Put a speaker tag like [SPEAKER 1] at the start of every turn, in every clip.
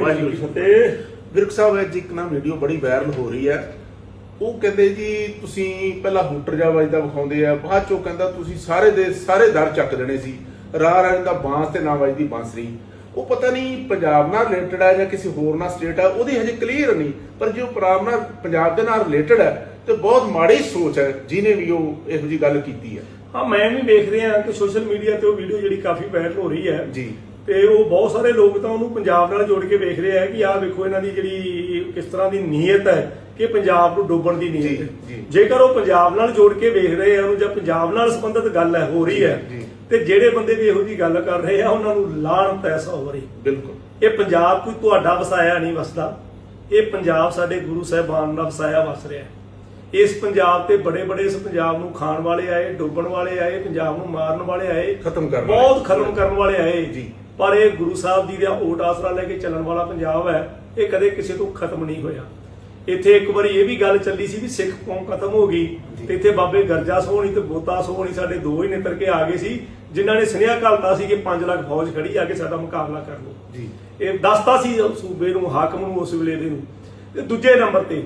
[SPEAKER 1] ਵਾਹਿਗੁਰੂ ਜੀ ਕੀ ਫਤਿਹ।
[SPEAKER 2] ਵਿਰਕ ਸਾਹਿਬ ਅੱਜ ਇੱਕ ਨਾ ਵੀਡੀਓ ਬੜੀ ਵਾਇਰਲ ਹੋ ਰਹੀ ਹੈ। ਉਹ ਕਹਿੰਦੇ ਜੀ ਤੁਸੀਂ ਪਹਿਲਾਂ ਹੂਟਰ ਜਾ ਵੱਜਦਾ ਵਿਖਾਉਂਦੇ ਆ ਬਾਅਦ ਚੋਂ ਕਹਿੰਦਾ ਤੁਸੀਂ ਸਾਰੇ ਦੇ ਸਾਰੇ ਦਰ ਚੱਕ ਦੇਣੇ ਸੀ। ਰਾਹ ਰਾਹ ਦਾ ਬਾਂਸ ਤੇ ਨਾ ਵੱਜਦੀ ਬਾਂਸਰੀ ਉਹ ਪਤਾ ਨਹੀਂ ਪੰਜਾਬ ਨਾਲ ਰਿਲੇਟਡ ਹੈ ਜਾਂ ਕਿਸੇ ਹੋਰ ਨਾਲ ਸਟੇਟ ਹੈ ਉਹਦੀ ਹਜੇ ਕਲੀਅਰ ਨਹੀਂ। ਪਰ ਜੇ ਉਹ ਪੰਜਾਬ ਨਾਲ ਪੰਜਾਬ ਦੇ ਨਾਲ ਰਿਲੇਟਡ ਹੈ ਤੇ ਬਹੁਤ ਮਾੜੀ ਸੋਚ ਹੈ ਜਿਨੇ ਵੀ ਉਹ ਇਹੋ ਜੀ ਗੱਲ ਕੀਤੀ ਹੈ।
[SPEAKER 1] ਹਾਂ ਮੈਂ ਵੀ ਵੇਖ ਰਿਹਾ ਕਿ ਸੋਸ਼ਲ ਮੀਡੀਆ ਤੇ ਉਹ ਵੀਡੀਓ ਜਿਹੜੀ ਕਾਫੀ ਵਾਇਰਲ ਹੋ ਰਹੀ ਹੈ।
[SPEAKER 2] ਜੀ।
[SPEAKER 1] ਤੇ ਉਹ ਬਹੁਤ ਸਾਰੇ ਲੋਕ ਤਾਂ ਉਹਨੂੰ ਪੰਜਾਬ ਨਾਲ ਜੋੜ ਕੇ ਵੇਖ ਰਹੇ ਆ ਕਿ ਆਹ ਵੇਖੋ ਇਹਨਾਂ ਦੀ ਜਿਹੜੀ ਕਿਸ ਤਰ੍ਹਾਂ ਦੀ ਨੀਅਤ ਹੈ ਕਿ ਪੰਜਾਬ ਨੂੰ ਡੋਬਣ ਦੀ ਨੀਅਤ ਹੈ। ਜੇਕਰ ਉਹ ਪੰਜਾਬ ਨਾਲ ਜੋੜ ਕੇ ਵੇਖ ਰਹੇ ਆ ਉਹਨੂੰ ਜਾਂ ਪੰਜਾਬ ਨਾਲ ਸੰਬੰਧਿਤ ਗੱਲ ਹੈ ਹੋ ਰਹੀ ਹੈ। ਤੇ ਜਿਹੜੇ ਬੰਦੇ ਵੀ ਇਹੋ ਜੀ ਗੱਲ ਕਰ ਰਹੇ ਆ ਉਹਨਾਂ ਨੂੰ ਲਾਹਣਤ ਐਸਾ ਹੋ ਰਹੀ
[SPEAKER 2] ਬਿਲਕੁਲ
[SPEAKER 1] ਇਹ ਪੰਜਾਬ ਕੋਈ ਤੁਹਾਡਾ ਵਸਾਇਆ ਨਹੀਂ ਵਸਦਾ ਇਹ ਪੰਜਾਬ ਸਾਡੇ ਗੁਰੂ ਸਾਹਿਬਾਨ ਦਾ ਵਸਾਇਆ ਵਸ ਰਿਹਾ ਹੈ ਇਸ ਪੰਜਾਬ ਤੇ ਬੜੇ ਬੜੇ ਇਸ ਪੰਜਾਬ ਨੂੰ ਖਾਣ ਵਾਲੇ ਆਏ ਡੋਬਣ ਵਾਲੇ ਆਏ ਪੰਜਾਬ ਨੂੰ ਮਾਰਨ ਵਾਲੇ ਆਏ
[SPEAKER 2] ਖਤਮ ਕਰਨ।
[SPEAKER 1] ਬਹੁਤ ਖਤਮ ਕਰਨ ਵਾਲੇ ਆਏ
[SPEAKER 2] ਜੀ।
[SPEAKER 1] ਪਰ ਇਹ ਗੁਰੂ ਸਾਹਿਬ ਜੀ ਦਾ ਓਟ ਆਸਰਾ ਲੈ ਕੇ ਚੱਲਣ ਵਾਲਾ ਪੰਜਾਬ ਹੈ ਇਹ ਕਦੇ ਕਿਸੇ ਤੋਂ ਖਤਮ ਨਹੀਂ ਹੋਇਆ। ਇੱਥੇ ਇੱਕ ਵਾਰੀ ਇਹ ਵੀ ਗੱਲ ਚੱਲੀ ਸੀ ਵੀ ਸਿੱਖ ਕੌਮ ਖਤਮ ਹੋ ਗਈ ਤੇ ਇੱਥੇ ਬਾਬੇ ਗਰਜਾ ਸੋਹਣੀ ਤੇ ਬੋਤਾ ਸੋਹਣੀ ਸਾਡੇ ਦੋ ਹੀ ਨਿੱਤਰ ਕੇ ਆ ਗਏ ਸੀ ਜਿਨ੍ਹਾਂ ਨੇ ਸੁਨੇਹਾ ਘਲਤਾ ਸੀ ਕਿ 5 ਲੱਖ ਫੌਜ ਖੜੀ ਆ ਕੇ ਸਾਡਾ ਮੁਕਾਬਲਾ ਕਰ ਲਓ।
[SPEAKER 2] ਜੀ।
[SPEAKER 1] ਇਹ ਦੱਸਦਾ ਸੀ ਸੂਬੇ ਨੂੰ ਹਾਕਮ ਨੂੰ ਉਸ ਵੇਲੇ ਦੇ ਨੂੰ। ਤੇ ਦੂਜੇ ਨੰਬਰ ਤੇ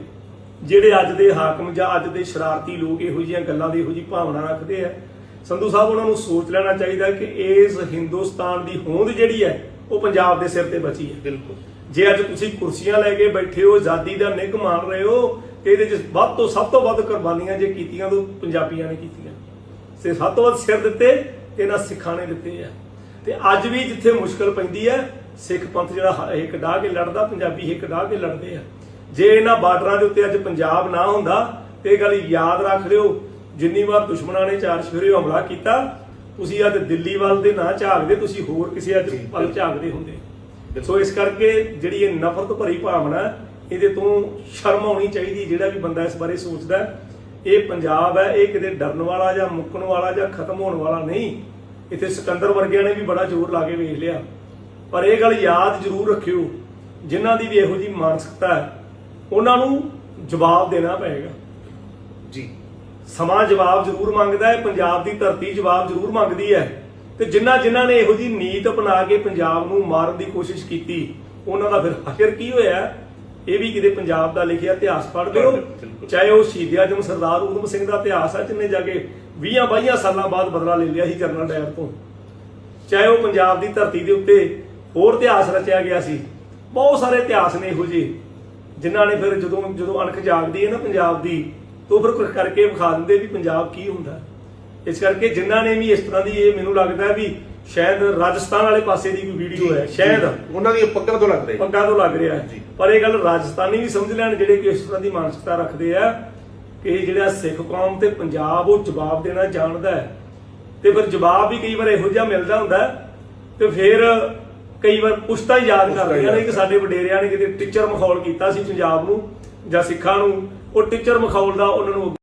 [SPEAKER 1] ਜਿਹੜੇ ਅੱਜ ਦੇ ਹਾਕਮ ਜਾਂ ਅੱਜ ਦੇ ਸ਼ਰਾਰਤੀ ਲੋਕ ਇਹੋ ਜਿਹੀਆਂ ਗੱਲਾਂ ਦੀ ਇਹੋ ਜਿਹੀ ਭਾਵਨਾ ਰੱਖਦੇ ਆ ਸੰਧੂ ਸਾਹਿਬ ਉਹਨਾਂ ਨੂੰ ਸੋਚ ਲੈਣਾ ਚਾਹੀਦਾ ਕਿ ਇਸ ਹਿੰਦੁਸਤਾਨ ਦੀ ਹੋਂਦ ਜਿਹੜੀ ਹੈ ਉਹ ਪੰਜਾਬ ਦੇ ਸਿਰ ਤੇ ਬਚੀ ਹੈ।
[SPEAKER 2] ਬਿਲਕੁਲ।
[SPEAKER 1] ਜੇ ਅੱਜ ਤੁਸੀਂ ਕੁਰਸੀਆਂ ਲੈ ਕੇ ਬੈਠੇ ਹੋ ਆਜ਼ਾਦੀ ਦਾ ਨਿੱਘ ਮਾਣ ਰਹੇ ਹੋ ਤੇ ਇਹਦੇ ਚ ਵੱਧ ਤੋਂ ਸਭ ਤੋਂ ਵੱਧ ਕੁਰਬਾਨੀਆਂ ਜੇ ਕੀਤੀਆਂ ਤਾਂ ਪੰਜਾਬੀਆਂ ਨੇ ਕੀਤੀਆਂ। ਤੇ ਸਭ ਤੋਂ ਵੱਧ ਸਿਰ ਦਿੱਤੇ ਤੇ ਇਹਨਾਂ ਸਿੱਖਾਂ ਨੇ ਦਿੱਤੇ ਆ। ਤੇ ਅੱਜ ਵੀ ਜਿੱਥੇ ਮੁਸ਼ਕਲ ਪੈਂਦੀ ਹੈ ਸਿੱਖ ਪੰਥ ਜਿਹੜਾ ਹਿੱਕ ਡਾਹ ਕੇ ਲੜਦਾ ਪੰਜਾਬੀ ਹਿੱਕ ਡਾਹ ਕੇ ਲੜਦੇ ਆ। ਜੇ ਇਹਨਾਂ ਬਾਰਡਰਾਂ ਦੇ ਉੱਤੇ ਅੱਜ ਪੰਜਾਬ ਨਾ ਹੁੰਦਾ ਤੇ ਇਹ ਗੱਲ ਯਾਦ ਰੱਖ ਲਿਓ ਜਿੰਨੀ ਵਾਰ ਦੁਸ਼ਮਣਾਂ ਨੇ ਚਾਰ ਸ਼ਫੇਰੇ ਹਮਲਾ ਕੀਤਾ ਤੁਸੀਂ ਅੱਜ ਦਿੱਲੀ ਵੱਲ ਦੇ ਨਾ ਝਾਕਦੇ ਤੁਸੀਂ ਹੋਰ ਕਿਸੇ ਅੱਜ ਵੱਲ ਝਾਕਦੇ ਹੁੰਦੇ। ਸੋ ਇਸ ਕਰਕੇ ਜਿਹੜੀ ਇਹ ਨਫ਼ਰਤ ਭਰੀ ਭਾਵਨਾ ਇਹਦੇ ਤੋਂ ਸ਼ਰਮ ਆਉਣੀ ਚਾਹੀਦੀ ਜਿਹੜਾ ਵੀ ਬੰਦਾ ਇਸ ਬਾਰੇ ਸੋਚਦਾ। ਇਹ ਪੰਜਾਬ ਹੈ ਇਹ ਕਿਤੇ ਡਰਨ ਵਾਲਾ ਜਾਂ ਮੁੱਕਣ ਵਾਲਾ ਜਾਂ ਖਤਮ ਹੋਣ ਵਾਲਾ ਨਹੀਂ। ਇੱਥੇ ਸਿਕੰਦਰ ਵਰਗਿਆਂ ਨੇ ਵੀ ਬੜਾ ਜ਼ੋਰ ਲਾ ਕੇ ਵੇਖ ਲਿਆ। ਪਰ ਇਹ ਗੱਲ ਯਾਦ ਜ਼ਰੂਰ ਰੱਖਿਓ ਜਿਨ੍ਹਾਂ ਦੀ ਵੀ ਇਹੋ ਜੀ ਮਾਨਸਿਕਤਾ ਹੈ ਉਹਨਾਂ ਨੂੰ ਜਵਾਬ ਦੇਣਾ ਪਏਗਾ।
[SPEAKER 2] ਜੀ।
[SPEAKER 1] ਸਮਾਂ ਜਵਾਬ ਜ਼ਰੂਰ ਮੰਗਦਾ ਹੈ ਪੰਜਾਬ ਦੀ ਧਰਤੀ ਜਵਾਬ ਜ਼ਰੂਰ ਮੰਗਦੀ ਹੈ। ਤੇ ਜਿਨ੍ਹਾਂ ਜਿਨ੍ਹਾਂ ਨੇ ਇਹੋ ਜੀ ਨੀਤ ਅਪਣਾ ਕੇ ਪੰਜਾਬ ਨੂੰ ਮਾਰਨ ਦੀ ਕੋਸ਼ਿਸ਼ ਕੀਤੀ ਉਹਨਾਂ ਦਾ ਫਿਰ ਆਖਿਰ ਕੀ ਹੋਇਆ? ਇਹ ਵੀ ਕਿਤੇ ਪੰਜਾਬ ਦਾ ਲਿਖਿਆ ਇਤਿਹਾਸ ਪੜ੍ਹ ਲਿਓ। ਚਾਹੇ ਉਹ ਸ਼ਹੀਦ ਆਜਮ ਸਰਦਾਰ ਊਧਮ ਸਿੰਘ ਦਾ ਇਤਿਹਾਸ ਹੈ ਜਿੰਨੇ ਜਾ ਕੇ 20 22 ਸਾਲਾਂ ਬਾਅਦ ਬਦਲਾ ਲੈ ਲਿਆ ਸੀ ਜਨਰਲ ਡਾਇਰ ਤੋਂ। ਚਾਹੇ ਉਹ ਪੰਜਾਬ ਦੀ ਧਰਤੀ ਦੇ ਉੱਤੇ ਹੋਰ ਇਤਿਹਾਸ ਰਚਿਆ ਗਿਆ ਸੀ। ਬਹੁਤ ਸਾਰੇ ਇਤਿਹਾਸ ਨੇ ਇਹੋ ਜਿਹੇ ਜਿਨ੍ਹਾਂ ਨੇ ਫਿਰ ਜਦੋਂ ਜਦੋਂ ਅਣਖ ਜਾਗਦੀ ਹੈ ਨਾ ਪੰਜਾਬ ਦੀ ਤੋਂ ਫਿਰ ਕੁਝ ਕਰਕੇ ਵਿਖਾ ਦਿੰਦੇ ਵੀ ਪੰਜਾਬ ਕੀ ਹੁੰਦਾ। ਇਸ ਕਰਕੇ ਜਿਨ੍ਹਾਂ ਨੇ ਵੀ ਇਸ ਤਰ੍ਹਾਂ ਦੀ ਇਹ ਮੈਨੂੰ ਲੱਗਦਾ ਵੀ ਸ਼ਾਇਦ ਰਾਜਸਥਾਨ ਵਾਲੇ ਪਾਸੇ ਦੀ ਕੋਈ ਵੀਡੀਓ ਹੈ ਸ਼ਾਇਦ
[SPEAKER 2] ਉਹਨਾਂ ਦੀ ਪੱਗਾਂ ਤੋਂ ਲੱਗ ਰਹੀ।
[SPEAKER 1] ਪੱਗਾਂ ਤੋਂ ਲੱਗ ਰਿਹਾ। ਪਰ ਇਹ ਗੱਲ ਰਾਜਸਥਾਨੀ ਵੀ ਸਮਝ ਲੈਣ ਜਿਹੜੇ ਕਿ ਇਸ ਤਰ੍ਹਾਂ ਦੀ ਮਾਨਸਿਕਤਾ ਰੱਖਦੇ ਆ ਕਿ ਜਿਹੜਾ ਸਿੱਖ ਕੌਮ ਤੇ ਪੰਜਾਬ ਉਹ ਜਵਾਬ ਦੇਣਾ ਜਾਣਦਾ ਹੈ। ਤੇ ਫਿਰ ਜਵਾਬ ਵੀ ਕਈ ਵਾਰ ਇਹੋ ਜਿਹਾ ਮਿਲਦਾ ਹੁੰਦਾ ਤੇ ਫਿਰ ਕਈ ਵਾਰ ਪੁਸ਼ਤਾ ਹੀ ਯਾਦ
[SPEAKER 2] ਪੁਸ਼ਤਾ
[SPEAKER 1] ਕਰਦੀਆਂ ਨੇ ਕਿ ਸਾਡੇ ਵਡੇਰਿਆਂ ਨੇ ਕਿਤੇ ਟੀਚਰ ਮਖੌਲ ਕੀਤਾ ਸੀ ਪੰਜਾਬ ਨੂੰ ਜਾਂ ਸਿੱਖਾਂ ਨੂੰ। ਉਹ ਟੀਚਰ ਮਖੌਲ ਦਾ ਉਹਨਾਂ ਨੂੰ